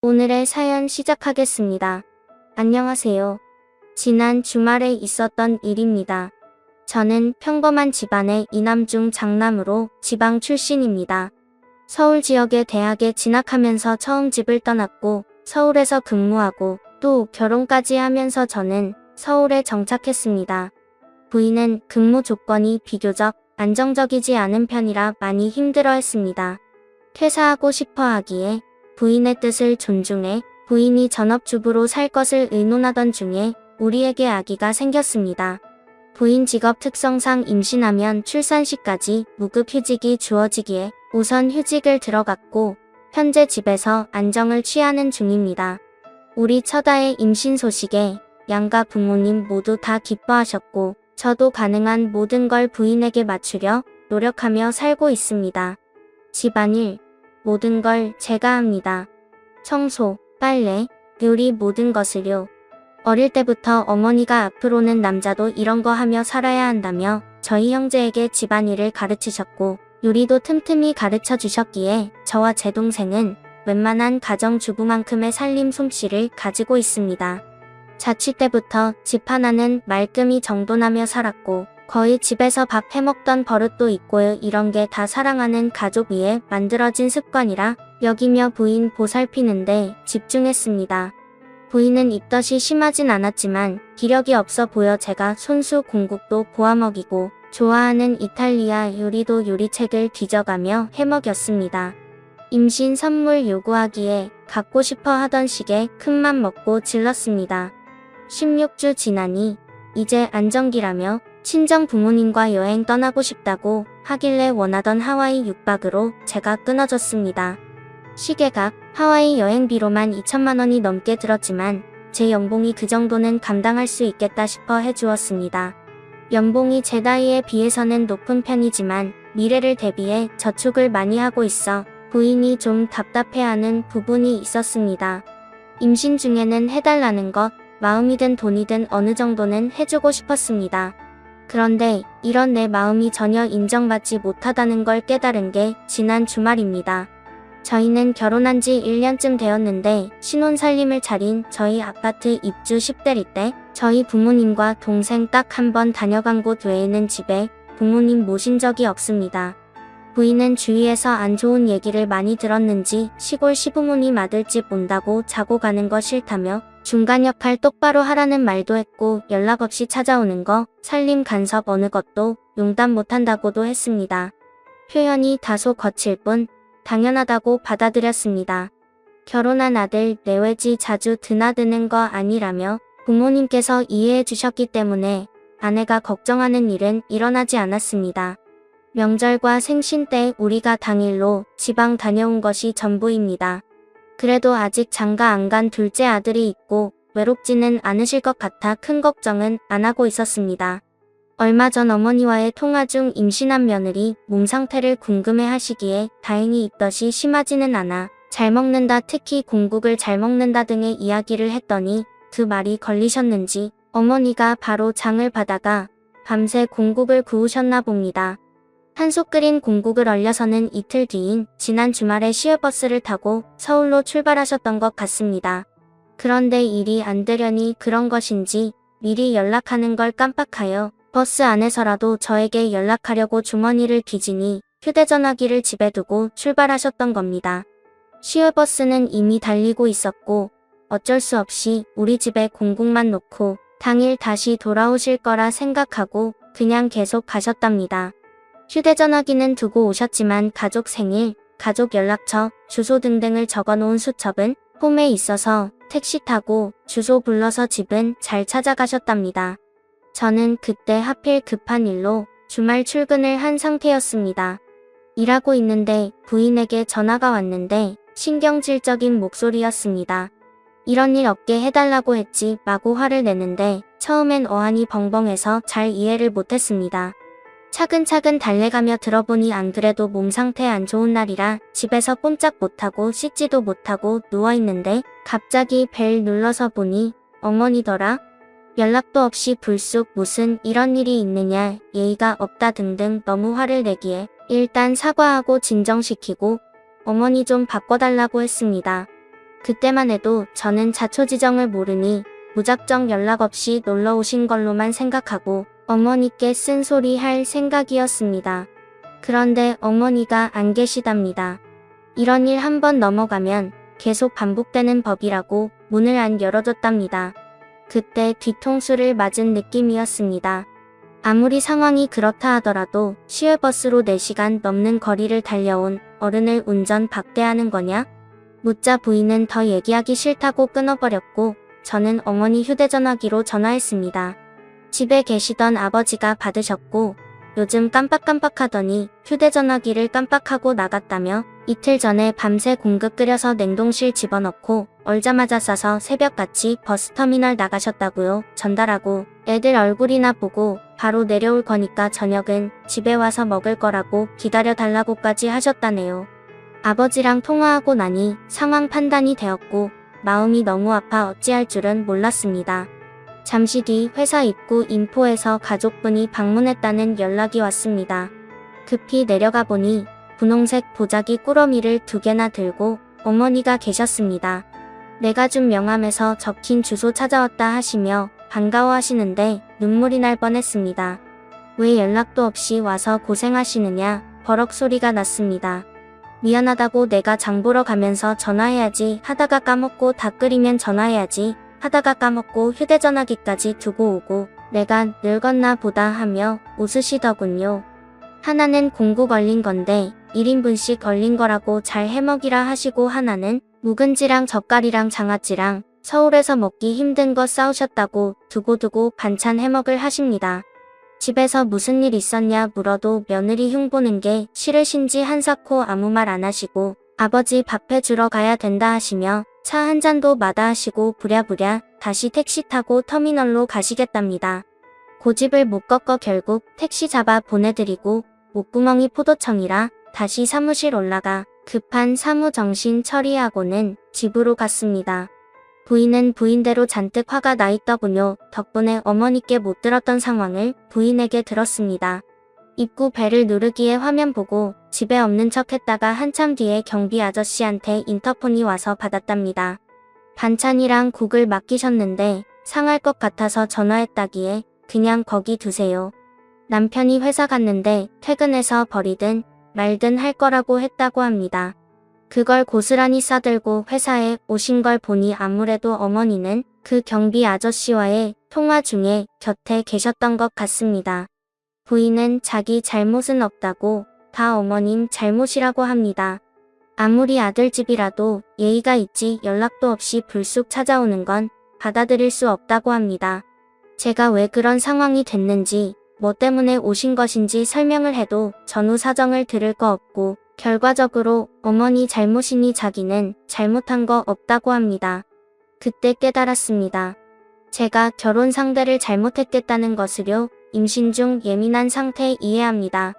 오늘의 사연 시작하겠습니다. 안녕하세요. 지난 주말에 있었던 일입니다. 저는 평범한 집안의 이남중 장남으로 지방 출신입니다. 서울 지역의 대학에 진학하면서 처음 집을 떠났고 서울에서 근무하고 또 결혼까지 하면서 저는 서울에 정착했습니다. 부인은 근무 조건이 비교적 안정적이지 않은 편이라 많이 힘들어 했습니다. 퇴사하고 싶어 하기에 부인의 뜻을 존중해 부인이 전업주부로 살 것을 의논하던 중에 우리에게 아기가 생겼습니다. 부인 직업 특성상 임신하면 출산 시까지 무급 휴직이 주어지기에 우선 휴직을 들어갔고 현재 집에서 안정을 취하는 중입니다. 우리 처다의 임신 소식에 양가 부모님 모두 다 기뻐하셨고 저도 가능한 모든 걸 부인에게 맞추려 노력하며 살고 있습니다. 집안일, 모든 걸 제가 합니다. 청소, 빨래, 요리 모든 것을요. 어릴 때부터 어머니가 앞으로는 남자도 이런 거 하며 살아야 한다며 저희 형제에게 집안일을 가르치셨고 요리도 틈틈이 가르쳐 주셨기에 저와 제 동생은 웬만한 가정주부만큼의 살림 솜씨를 가지고 있습니다. 자취 때부터 집 하나는 말끔히 정돈하며 살았고 거의 집에서 밥 해먹던 버릇도 있고요. 이런 게 다 사랑하는 가족 위에 만들어진 습관이라 여기며 부인 보살피는데 집중했습니다. 부인은 입덧이 심하진 않았지만 기력이 없어 보여 제가 손수 공국도 보아먹이고 좋아하는 이탈리아 요리도 요리책을 뒤져가며 해먹였습니다. 임신 선물 요구하기에 갖고 싶어 하던 시계 큰맘 먹고 질렀습니다. 16주 지나니 이제 안정기라며 친정 부모님과 여행 떠나고 싶다고 하길래 원하던 하와이 6박으로 제가 끊어졌습니다. 시계값 하와이 여행비로만 2천만 원이 넘게 들었지만 제 연봉이 그 정도는 감당할 수 있겠다 싶어 해주었습니다. 연봉이 제 나이에 비해서는 높은 편이지만 미래를 대비해 저축을 많이 하고 있어 부인이 좀 답답해하는 부분이 있었습니다. 임신 중에는 해달라는 것, 마음이든 돈이든 어느 정도는 해주고 싶었습니다. 그런데 이런 내 마음이 전혀 인정받지 못하다는 걸 깨달은 게 지난 주말입니다. 저희는 결혼한 지 1년쯤 되었는데 신혼 살림을 차린 저희 아파트 입주 10대일 때 저희 부모님과 동생 딱 한 번 다녀간 곳 외에는 집에 부모님 모신 적이 없습니다. 부인은 주위에서 안 좋은 얘기를 많이 들었는지 시골 시부모님 아들집 온다고 자고 가는 거 싫다며 중간 역할 똑바로 하라는 말도 했고 연락 없이 찾아오는 거 살림 간섭 어느 것도 용담 못한다고도 했습니다. 표현이 다소 거칠 뿐 당연하다고 받아들였습니다. 결혼한 아들 내외지 자주 드나드는 거 아니라며 부모님께서 이해해 주셨기 때문에 아내가 걱정하는 일은 일어나지 않았습니다. 명절과 생신 때 우리가 당일로 지방 다녀온 것이 전부입니다. 그래도 아직 장가 안 간 둘째 아들이 있고 외롭지는 않으실 것 같아 큰 걱정은 안 하고 있었습니다. 얼마 전 어머니와의 통화 중 임신한 며느리 몸 상태를 궁금해 하시기에 다행히 입덧이 심하지는 않아 잘 먹는다 특히 공국을 잘 먹는다 등의 이야기를 했더니 그 말이 걸리셨는지 어머니가 바로 장을 받아가 밤새 공국을 구우셨나 봅니다. 한솥 끓인 공국을 얼려서는 이틀 뒤인 지난 주말에 시외버스를 타고 서울로 출발하셨던 것 같습니다. 그런데 일이 안 되려니 그런 것인지 미리 연락하는 걸 깜빡하여 버스 안에서라도 저에게 연락하려고 주머니를 뒤지니 휴대전화기를 집에 두고 출발하셨던 겁니다. 시외버스는 이미 달리고 있었고 어쩔 수 없이 우리 집에 공국만 놓고 당일 다시 돌아오실 거라 생각하고 그냥 계속 가셨답니다. 휴대전화기는 두고 오셨지만 가족 생일, 가족 연락처, 주소 등등을 적어놓은 수첩은 홈에 있어서 택시 타고 주소 불러서 집은 잘 찾아가셨답니다. 저는 그때 하필 급한 일로 주말 출근을 한 상태였습니다. 일하고 있는데 부인에게 전화가 왔는데 신경질적인 목소리였습니다. 이런 일 없게 해달라고 했지 마구 화를 내는데 처음엔 어안이 벙벙해서 잘 이해를 못했습니다. 차근차근 달래가며 들어보니 안 그래도 몸 상태 안 좋은 날이라 집에서 꼼짝 못하고 씻지도 못하고 누워있는데 갑자기 벨 눌러서 보니 어머니더라. 연락도 없이 불쑥 무슨 이런 일이 있느냐 예의가 없다 등등 너무 화를 내기에 일단 사과하고 진정시키고 어머니 좀 바꿔달라고 했습니다. 그때만 해도 저는 자초지정을 모르니 무작정 연락 없이 놀러 오신 걸로만 생각하고 어머니께 쓴소리 할 생각이었습니다. 그런데 어머니가 안 계시답니다. 이런 일 한 번 넘어가면 계속 반복되는 법이라고 문을 안 열어줬답니다. 그때 뒤통수를 맞은 느낌이었습니다. 아무리 상황이 그렇다 하더라도 시외버스로 4시간 넘는 거리를 달려온 어른을 운전 박대하는 거냐? 묻자 부인은 더 얘기하기 싫다고 끊어버렸고 저는 어머니 휴대전화기로 전화했습니다. 집에 계시던 아버지가 받으셨고 요즘 깜빡깜빡하더니 휴대전화기를 깜빡하고 나갔다며 이틀 전에 밤새 공급 끓여서 냉동실 집어넣고 얼자마자 싸서 새벽같이 버스터미널 나가셨다고요. 전달하고 애들 얼굴이나 보고 바로 내려올 거니까 저녁은 집에 와서 먹을 거라고 기다려달라고까지 하셨다네요. 아버지랑 통화하고 나니 상황 판단이 되었고 마음이 너무 아파 어찌할 줄은 몰랐습니다. 잠시 뒤 회사 입구 인포에서 가족분이 방문했다는 연락이 왔습니다. 급히 내려가 보니 분홍색 보자기 꾸러미를 두 개나 들고 어머니가 계셨습니다. 내가 준 명함에서 적힌 주소 찾아왔다 하시며 반가워하시는데 눈물이 날 뻔했습니다. 왜 연락도 없이 와서 고생하시느냐 버럭 소리가 났습니다. 미안하다고 내가 장 보러 가면서 전화해야지 하다가 까먹고 다 끓이면 전화해야지 하다가 까먹고 휴대전화기까지 두고 오고 내가 늙었나 보다 하며 웃으시더군요. 하나는 공구 걸린 건데 1인분씩 걸린 거라고 잘 해먹이라 하시고 하나는 묵은지랑 젓갈이랑 장아찌랑 서울에서 먹기 힘든 거 싸우셨다고 두고두고 반찬 해먹을 하십니다. 집에서 무슨 일 있었냐 물어도 며느리 흉보는 게 싫으신지 한사코 아무 말 안 하시고 아버지 밥 해 주러 가야 된다 하시며 차 한 잔도 마다하시고 부랴부랴 다시 택시 타고 터미널로 가시겠답니다. 고집을 못 꺾어 결국 택시 잡아 보내드리고 목구멍이 포도청이라 다시 사무실 올라가 급한 사무 정신 처리하고는 집으로 갔습니다. 부인은 부인대로 잔뜩 화가 나 있더군요. 덕분에 어머니께 못 들었던 상황을 부인에게 들었습니다. 입구 벨을 누르기에 화면 보고 집에 없는 척 했다가 한참 뒤에 경비 아저씨한테 인터폰이 와서 받았답니다. 반찬이랑 국을 맡기셨는데 상할 것 같아서 전화했다기에 그냥 거기 두세요. 남편이 회사 갔는데 퇴근해서 버리든 말든 할 거라고 했다고 합니다. 그걸 고스란히 싸들고 회사에 오신 걸 보니 아무래도 어머니는 그 경비 아저씨와의 통화 중에 곁에 계셨던 것 같습니다. 부인은 자기 잘못은 없다고 다 어머님 잘못이라고 합니다. 아무리 아들 집이라도 예의가 있지 연락도 없이 불쑥 찾아오는 건 받아들일 수 없다고 합니다. 제가 왜 그런 상황이 됐는지 뭐 때문에 오신 것인지 설명을 해도 전후 사정을 들을 거 없고 결과적으로 어머니 잘못이니 자기는 잘못한 거 없다고 합니다. 그때 깨달았습니다. 제가 결혼 상대를 잘못했겠다는 것을요. 임신 중 예민한 상태 이해합니다.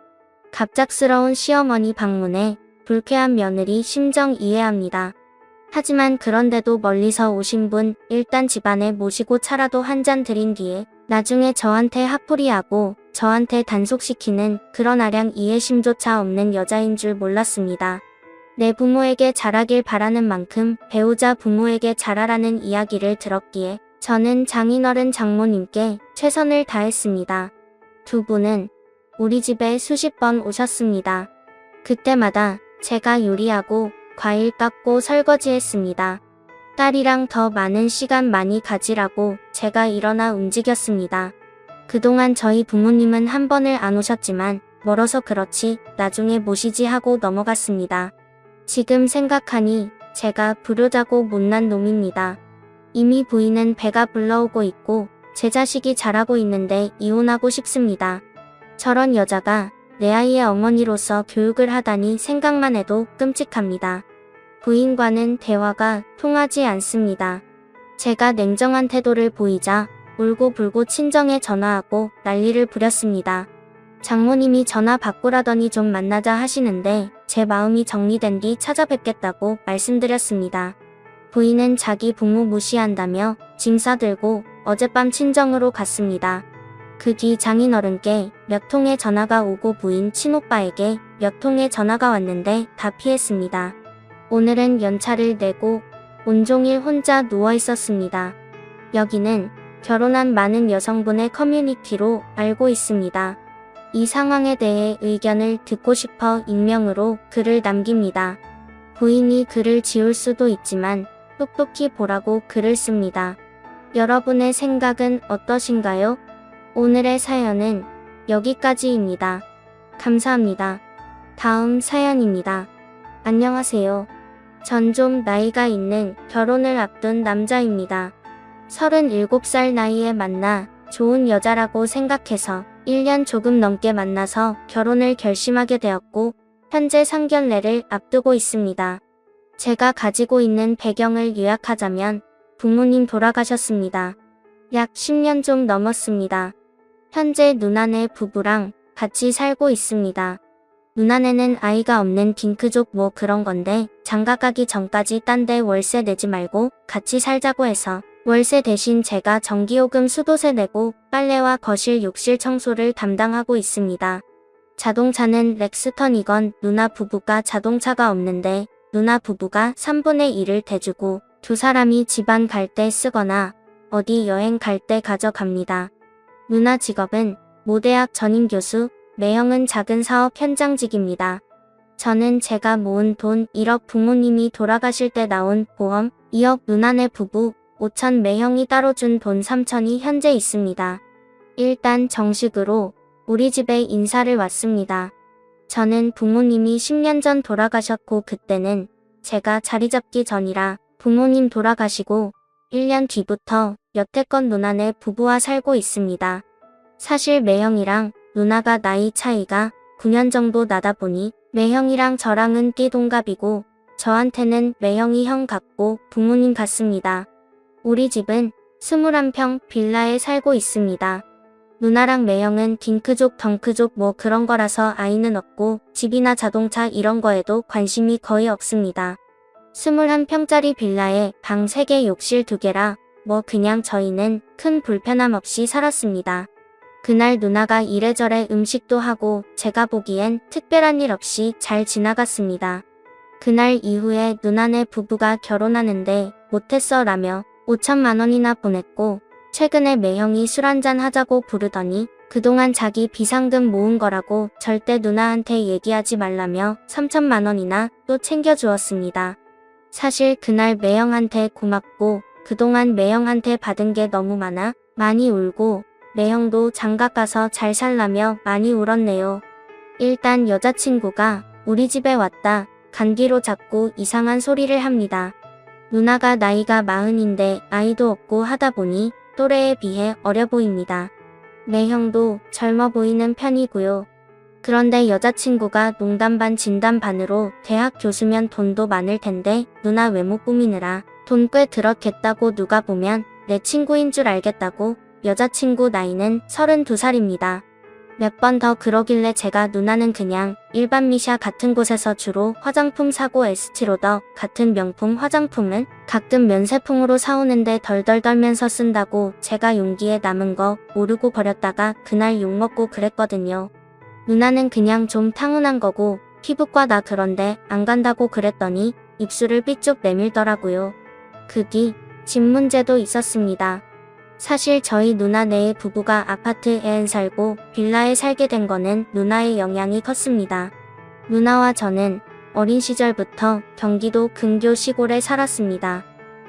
갑작스러운 시어머니 방문에 불쾌한 며느리 심정 이해합니다. 하지만 그런데도 멀리서 오신 분 일단 집안에 모시고 차라도 한 잔 드린 뒤에 나중에 저한테 핫풀이하고 저한테 단속시키는 그런 아량 이해심조차 없는 여자인 줄 몰랐습니다. 내 부모에게 잘하길 바라는 만큼 배우자 부모에게 잘하라는 이야기를 들었기에 저는 장인어른 장모님께 최선을 다했습니다. 두 분은 우리 집에 수십 번 오셨습니다. 그때마다 제가 요리하고 과일 깎고 설거지했습니다. 딸이랑 더 많은 시간 많이 가지라고 제가 일어나 움직였습니다. 그동안 저희 부모님은 한 번을 안 오셨지만 멀어서 그렇지 나중에 모시지 하고 넘어갔습니다. 지금 생각하니 제가 불효자고 못난 놈입니다. 이미 부인은 배가 불러오고 있고 제 자식이 자라고 있는데 이혼하고 싶습니다. 저런 여자가 내 아이의 어머니로서 교육을 하다니 생각만 해도 끔찍합니다. 부인과는 대화가 통하지 않습니다. 제가 냉정한 태도를 보이자 울고불고 친정에 전화하고 난리를 부렸습니다. 장모님이 전화 바꾸라더니 좀 만나자 하시는데 제 마음이 정리된 뒤 찾아뵙겠다고 말씀드렸습니다. 부인은 자기 부모 무시한다며 짐 싸들고 어젯밤 친정으로 갔습니다. 그 뒤 장인어른께 몇 통의 전화가 오고 부인 친오빠에게 몇 통의 전화가 왔는데 다 피했습니다. 오늘은 연차를 내고 온종일 혼자 누워 있었습니다. 여기는 결혼한 많은 여성분의 커뮤니티로 알고 있습니다. 이 상황에 대해 의견을 듣고 싶어 익명으로 글을 남깁니다. 부인이 글을 지울 수도 있지만 똑똑히 보라고 글을 씁니다. 여러분의 생각은 어떠신가요? 오늘의 사연은 여기까지입니다. 감사합니다. 다음 사연입니다. 안녕하세요. 전 좀 나이가 있는 결혼을 앞둔 남자입니다. 37살 나이에 만나 좋은 여자라고 생각해서 1년 조금 넘게 만나서 결혼을 결심하게 되었고 현재 상견례를 앞두고 있습니다. 제가 가지고 있는 배경을 요약하자면 부모님 돌아가셨습니다. 약 10년 좀 넘었습니다. 현재 누나네 부부랑 같이 살고 있습니다. 누나네는 아이가 없는 딩크족 뭐 그런 건데 장가 가기 전까지 딴 데 월세 내지 말고 같이 살자고 해서 월세 대신 제가 전기요금 수도세 내고 빨래와 거실 욕실 청소를 담당하고 있습니다. 자동차는 렉스턴이건 누나 부부가 자동차가 없는데 누나 부부가 3분의 1을 대주고 두 사람이 집안 갈 때 쓰거나 어디 여행 갈 때 가져갑니다. 누나 직업은 모대학 전임 교수, 매형은 작은 사업 현장직입니다. 저는 제가 모은 돈 1억 부모님이 돌아가실 때 나온 보험 2억 누나네 부부 5천 매형이 따로 준 돈 3천이 현재 있습니다. 일단 정식으로 우리 집에 인사를 왔습니다. 저는 부모님이 10년 전 돌아가셨고 그때는 제가 자리 잡기 전이라 부모님 돌아가시고 1년 뒤부터 여태껏 누나네 부부와 살고 있습니다. 사실 매형이랑 누나가 나이 차이가 9년 정도 나다 보니 매형이랑 저랑은 띠동갑이고 저한테는 매형이 형 같고 부모님 같습니다. 우리 집은 21평 빌라에 살고 있습니다. 누나랑 매형은 딩크족 덩크족 뭐 그런 거라서 아이는 없고 집이나 자동차 이런 거에도 관심이 거의 없습니다. 21평짜리 빌라에 방 3개 욕실 2개라 뭐 그냥 저희는 큰 불편함 없이 살았습니다. 그날 누나가 이래저래 음식도 하고 제가 보기엔 특별한 일 없이 잘 지나갔습니다. 그날 이후에 누나네 부부가 결혼하는데 못했어 라며 5천만 원이나 보냈고 최근에 매형이 술 한잔 하자고 부르더니 그동안 자기 비상금 모은 거라고 절대 누나한테 얘기하지 말라며 3천만 원이나 또 챙겨주었습니다. 사실 그날 매형한테 고맙고 그동안 매형한테 받은 게 너무 많아 많이 울고 매형도 장가 가서 잘 살라며 많이 울었네요. 일단 여자친구가 우리 집에 왔다 감기로 자꾸 이상한 소리를 합니다. 누나가 나이가 마흔인데 아이도 없고 하다 보니 또래에 비해 어려 보입니다. 매형도 젊어 보이는 편이고요. 그런데 여자친구가 농담 반 진담 반으로 대학 교수면 돈도 많을 텐데 누나 외모 꾸미느라 돈 꽤 들었겠다고 누가 보면 내 친구인 줄 알겠다고 여자친구 나이는 32살입니다. 몇 번 더 그러길래 제가 누나는 그냥 일반 미샤 같은 곳에서 주로 화장품 사고 에스티로더 같은 명품 화장품은 가끔 면세품으로 사오는데 덜덜 떨면서 쓴다고 제가 용기에 남은 거 모르고 버렸다가 그날 욕먹고 그랬거든요. 누나는 그냥 좀 타고난 거고 피부과 나 그런데 안 간다고 그랬더니 입술을 삐쭉 내밀더라고요. 그 뒤 집 문제도 있었습니다. 사실 저희 누나 네의 부부가 아파트에 살고 빌라에 살게 된 거는 누나의 영향이 컸습니다. 누나와 저는 어린 시절부터 경기도 근교 시골에 살았습니다.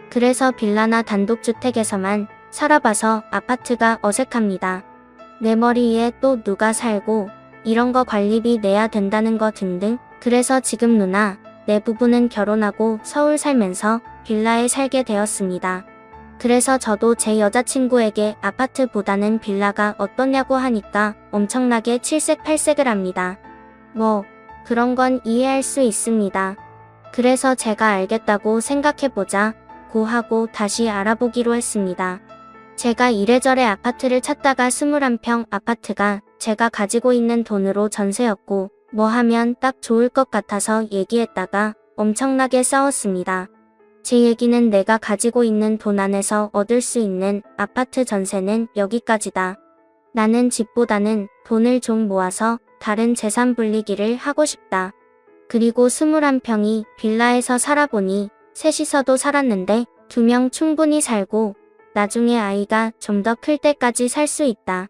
그래서 빌라나 단독주택에서만 살아봐서 아파트가 어색합니다. 내 머리 위에 또 누가 살고 이런 거 관리비 내야 된다는 거 등등 그래서 지금 누나 내 부부는 결혼하고 서울 살면서 빌라에 살게 되었습니다. 그래서 저도 제 여자친구에게 아파트보다는 빌라가 어떠냐고 하니까 엄청나게 칠색팔색을 합니다. 뭐 그런 건 이해할 수 있습니다. 그래서 제가 알겠다고 생각해보자 고 하고 다시 알아보기로 했습니다. 제가 이래저래 아파트를 찾다가 21평 아파트가 제가 가지고 있는 돈으로 전세였고 뭐 하면 딱 좋을 것 같아서 얘기했다가 엄청나게 싸웠습니다. 제 얘기는 내가 가지고 있는 돈 안에서 얻을 수 있는 아파트 전세는 여기까지다. 나는 집보다는 돈을 좀 모아서 다른 재산 불리기를 하고 싶다. 그리고 21평이 빌라에서 살아보니 셋이서도 살았는데 두 명 충분히 살고 나중에 아이가 좀 더 클 때까지 살 수 있다.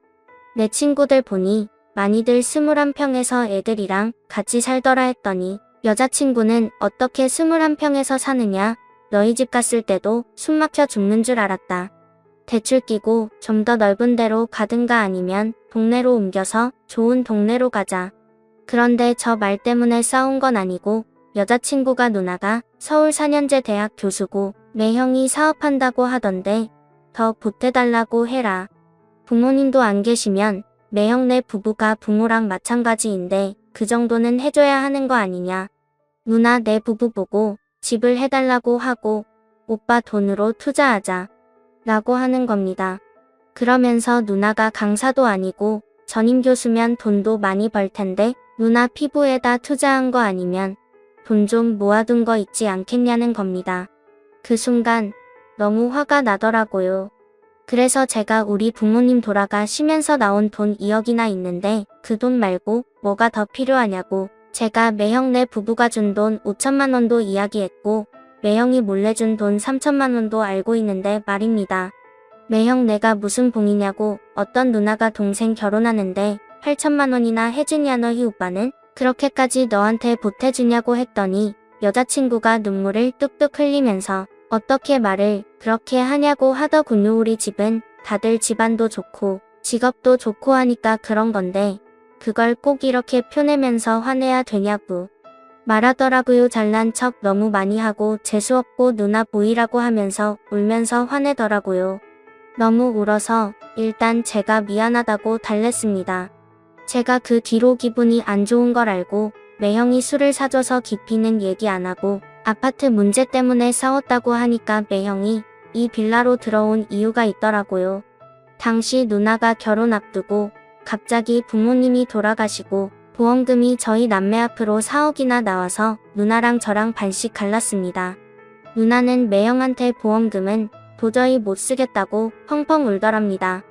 내 친구들 보니 많이들 스물한 평에서 애들이랑 같이 살더라 했더니 여자친구는 어떻게 스물한 평에서 사느냐 너희 집 갔을 때도 숨 막혀 죽는 줄 알았다. 대출 끼고 좀 더 넓은 데로 가든가 아니면 동네로 옮겨서 좋은 동네로 가자. 그런데 저 말 때문에 싸운 건 아니고 여자친구가 누나가 서울 4년제 대학 교수고 매형이 사업한다고 하던데 더 보태달라고 해라. 부모님도 안 계시면 매형네 부부가 부모랑 마찬가지인데 그 정도는 해줘야 하는 거 아니냐. 누나 내 부부 보고 집을 해달라고 하고 오빠 돈으로 투자하자. 라고 하는 겁니다. 그러면서 누나가 강사도 아니고 전임 교수면 돈도 많이 벌 텐데 누나 피부에다 투자한 거 아니면 돈 좀 모아둔 거 있지 않겠냐는 겁니다. 그 순간 너무 화가 나더라고요. 그래서 제가 우리 부모님 돌아가시면서 나온 돈 2억이나 있는데 그 돈 말고 뭐가 더 필요하냐고 제가 매형네 부부가 준 돈 5천만 원도 이야기했고 매형이 몰래 준 돈 3천만 원도 알고 있는데 말입니다. 매형 내가 무슨 봉이냐고 어떤 누나가 동생 결혼하는데 8천만 원이나 해주냐 너희 오빠는 그렇게까지 너한테 보태주냐고 했더니 여자친구가 눈물을 뚝뚝 흘리면서 어떻게 말을 그렇게 하냐고 하더군요 우리 집은 다들 집안도 좋고 직업도 좋고 하니까 그런 건데 그걸 꼭 이렇게 표내면서 화내야 되냐고 말하더라고요 잘난 척 너무 많이 하고 재수없고 누나 보이라고 하면서 울면서 화내더라고요. 너무 울어서 일단 제가 미안하다고 달랬습니다. 제가 그 뒤로 기분이 안 좋은 걸 알고 매형이 술을 사줘서 깊이는 얘기 안 하고 아파트 문제 때문에 싸웠다고 하니까 매형이 이 빌라로 들어온 이유가 있더라고요. 당시 누나가 결혼 앞두고 갑자기 부모님이 돌아가시고 보험금이 저희 남매 앞으로 4억이나 나와서 누나랑 저랑 반씩 갈랐습니다. 누나는 매형한테 보험금은 도저히 못 쓰겠다고 펑펑 울더랍니다.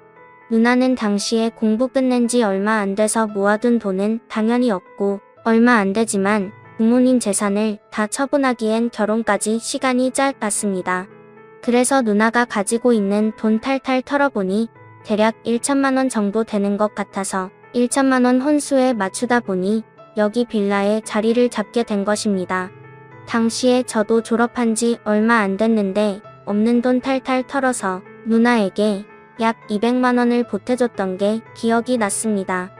누나는 당시에 공부 끝낸 지 얼마 안 돼서 모아둔 돈은 당연히 없고 얼마 안 되지만 부모님 재산을 다 처분하기엔 결혼까지 시간이 짧았습니다. 그래서 누나가 가지고 있는 돈 탈탈 털어보니 대략 1천만 원 정도 되는 것 같아서 1천만 원 혼수에 맞추다 보니 여기 빌라에 자리를 잡게 된 것입니다. 당시에 저도 졸업한 지 얼마 안 됐는데 없는 돈 탈탈 털어서 누나에게 약 200만 원을 보태줬던 게 기억이 났습니다.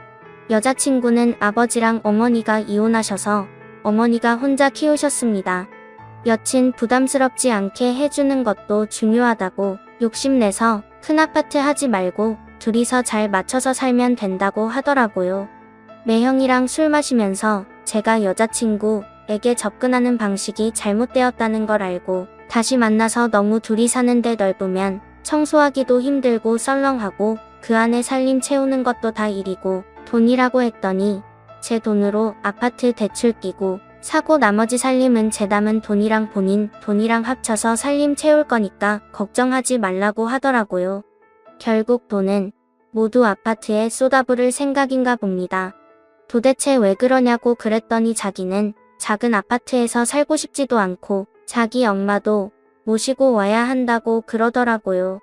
여자친구는 아버지랑 어머니가 이혼하셔서 어머니가 혼자 키우셨습니다. 여친 부담스럽지 않게 해주는 것도 중요하다고 욕심내서 큰 아파트 하지 말고 둘이서 잘 맞춰서 살면 된다고 하더라고요. 매형이랑 술 마시면서 제가 여자친구에게 접근하는 방식이 잘못되었다는 걸 알고 다시 만나서 너무 둘이 사는데 넓으면 청소하기도 힘들고 썰렁하고 그 안에 살림 채우는 것도 다 일이고 돈이라고 했더니 제 돈으로 아파트 대출 끼고 사고 나머지 살림은 제 남은 돈이랑 본인 돈이랑 합쳐서 살림 채울 거니까 걱정하지 말라고 하더라고요. 결국 돈은 모두 아파트에 쏟아부을 생각인가 봅니다. 도대체 왜 그러냐고 그랬더니 자기는 작은 아파트에서 살고 싶지도 않고 자기 엄마도 모시고 와야 한다고 그러더라고요.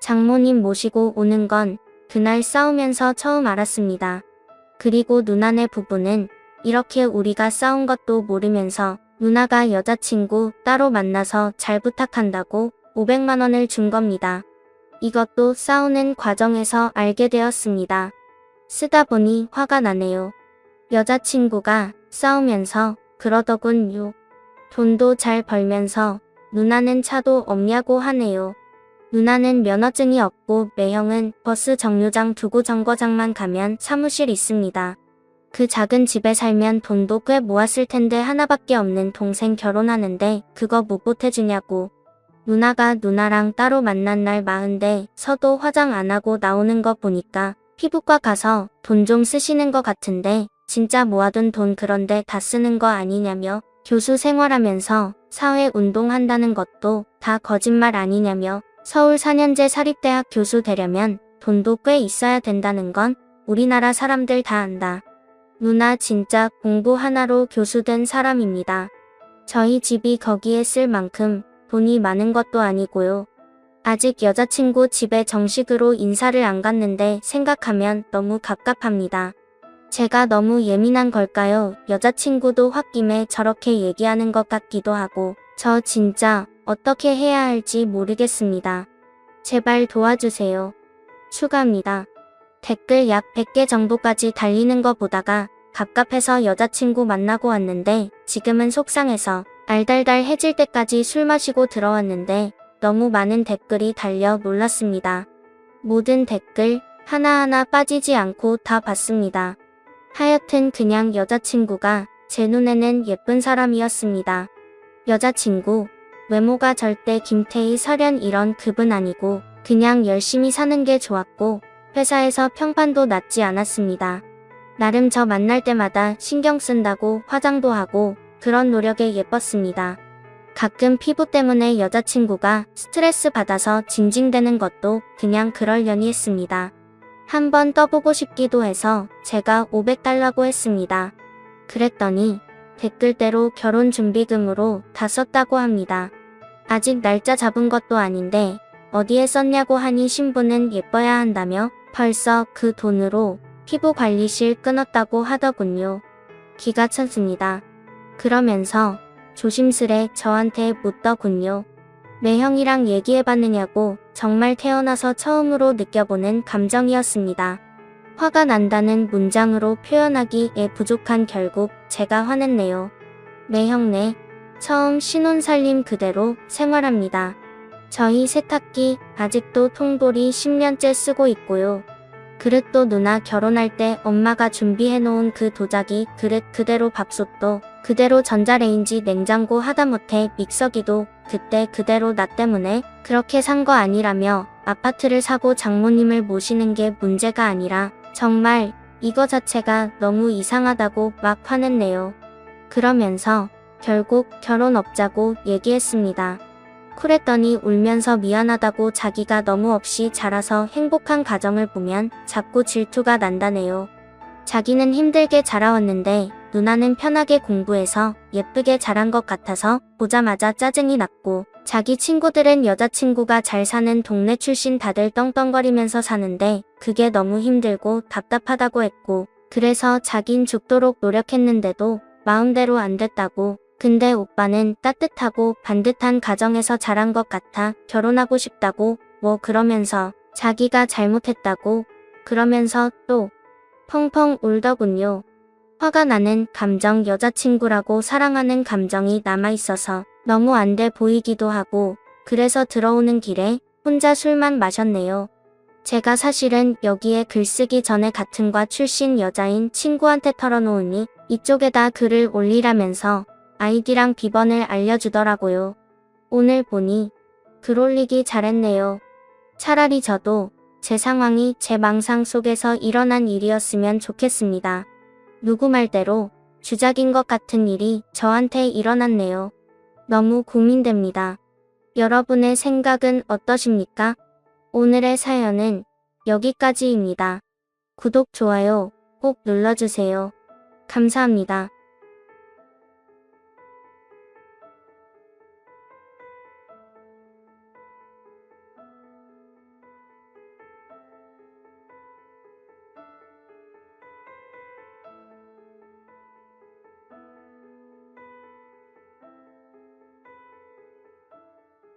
장모님 모시고 오는 건 그날 싸우면서 처음 알았습니다. 그리고 누나네 부부는 이렇게 우리가 싸운 것도 모르면서 누나가 여자친구 따로 만나서 잘 부탁한다고 500만 원을 준 겁니다. 이것도 싸우는 과정에서 알게 되었습니다. 쓰다 보니 화가 나네요. 여자친구가 싸우면서 그러더군요. 돈도 잘 벌면서 누나는 차도 없냐고 하네요. 누나는 면허증이 없고 매형은 버스 정류장 두고 정거장만 가면 사무실 있습니다. 그 작은 집에 살면 돈도 꽤 모았을 텐데 하나밖에 없는 동생 결혼하는데 그거 못 보태주냐고 누나가 누나랑 따로 만난 날 마흔대 서도 화장 안 하고 나오는 거 보니까 피부과 가서 돈 좀 쓰시는 거 같은데 진짜 모아둔 돈 그런데 다 쓰는 거 아니냐며 교수 생활하면서 사회 운동한다는 것도 다 거짓말 아니냐며 서울 4년제 사립대학 교수 되려면 돈도 꽤 있어야 된다는 건 우리나라 사람들 다 안다. 누나 진짜 공부 하나로 교수 된 사람입니다. 저희 집이 거기에 쓸 만큼 돈이 많은 것도 아니고요. 아직 여자친구 집에 정식으로 인사를 안 갔는데 생각하면 너무 갑갑합니다. 제가 너무 예민한 걸까요? 여자친구도 홧김에 저렇게 얘기하는 것 같기도 하고 저 진짜 어떻게 해야 할지 모르겠습니다. 제발 도와주세요. 추가합니다. 댓글 약 100개 정도까지 달리는 거 보다가 갑갑해서 여자친구 만나고 왔는데 지금은 속상해서 알달달 해질 때까지 술 마시고 들어왔는데 너무 많은 댓글이 달려 놀랐습니다. 모든 댓글 하나하나 빠지지 않고 다 봤습니다. 하여튼 그냥 여자친구가 제 눈에는 예쁜 사람이었습니다. 여자친구, 외모가 절대 김태희 설현 이런 급은 아니고 그냥 열심히 사는 게 좋았고 회사에서 평판도 낮지 않았습니다. 나름 저 만날 때마다 신경 쓴다고 화장도 하고 그런 노력에 예뻤습니다. 가끔 피부 때문에 여자친구가 스트레스 받아서 징징대는 것도 그냥 그럴려니 했습니다. 한번 떠보고 싶기도 해서 제가 500달라고 했습니다. 그랬더니 댓글대로 결혼 준비금으로 다 썼다고 합니다. 아직 날짜 잡은 것도 아닌데 어디에 썼냐고 하니 신부는 예뻐야 한다며 벌써 그 돈으로 피부 관리실 끊었다고 하더군요. 기가 찼습니다. 그러면서 조심스레 저한테 묻더군요. 매형이랑 얘기해봤느냐고 정말 태어나서 처음으로 느껴보는 감정이었습니다. 화가 난다는 문장으로 표현하기에 부족한 결국 제가 화냈네요. 매형네, 처음 신혼 살림 그대로 생활합니다. 저희 세탁기 아직도 통돌이 10년째 쓰고 있고요. 그릇도 누나 결혼할 때 엄마가 준비해 놓은 그 도자기 그릇 그대로 밥솥도 그대로 전자레인지 냉장고 하다못해 믹서기도 그때 그대로 나 때문에 그렇게 산 거 아니라며 아파트를 사고 장모님을 모시는 게 문제가 아니라 정말 이거 자체가 너무 이상하다고 막 화냈네요. 그러면서 결국 결혼 없자고 얘기했습니다. 쿨했더니 울면서 미안하다고 자기가 너무 없이 자라서 행복한 가정을 보면 자꾸 질투가 난다네요. 자기는 힘들게 자라왔는데 누나는 편하게 공부해서 예쁘게 자란 것 같아서 보자마자 짜증이 났고 자기 친구들은 여자친구가 잘 사는 동네 출신 다들 떵떵거리면서 사는데 그게 너무 힘들고 답답하다고 했고 그래서 자긴 죽도록 노력했는데도 마음대로 안 됐다고 근데 오빠는 따뜻하고 반듯한 가정에서 자란 것 같아 결혼하고 싶다고 뭐 그러면서 자기가 잘못했다고 그러면서 또 펑펑 울더군요. 화가 나는 감정 여자친구라고 사랑하는 감정이 남아있어서 너무 안 돼 보이기도 하고 그래서 들어오는 길에 혼자 술만 마셨네요. 제가 사실은 여기에 글 쓰기 전에 같은 과 출신 여자인 친구한테 털어놓으니 이쪽에다 글을 올리라면서 아이디랑 비번을 알려주더라고요. 오늘 보니 글 올리기 잘했네요. 차라리 저도 제 상황이 제 망상 속에서 일어난 일이었으면 좋겠습니다. 누구 말대로 주작인 것 같은 일이 저한테 일어났네요. 너무 고민됩니다. 여러분의 생각은 어떠십니까? 오늘의 사연은 여기까지입니다. 구독, 좋아요 꼭 눌러주세요. 감사합니다.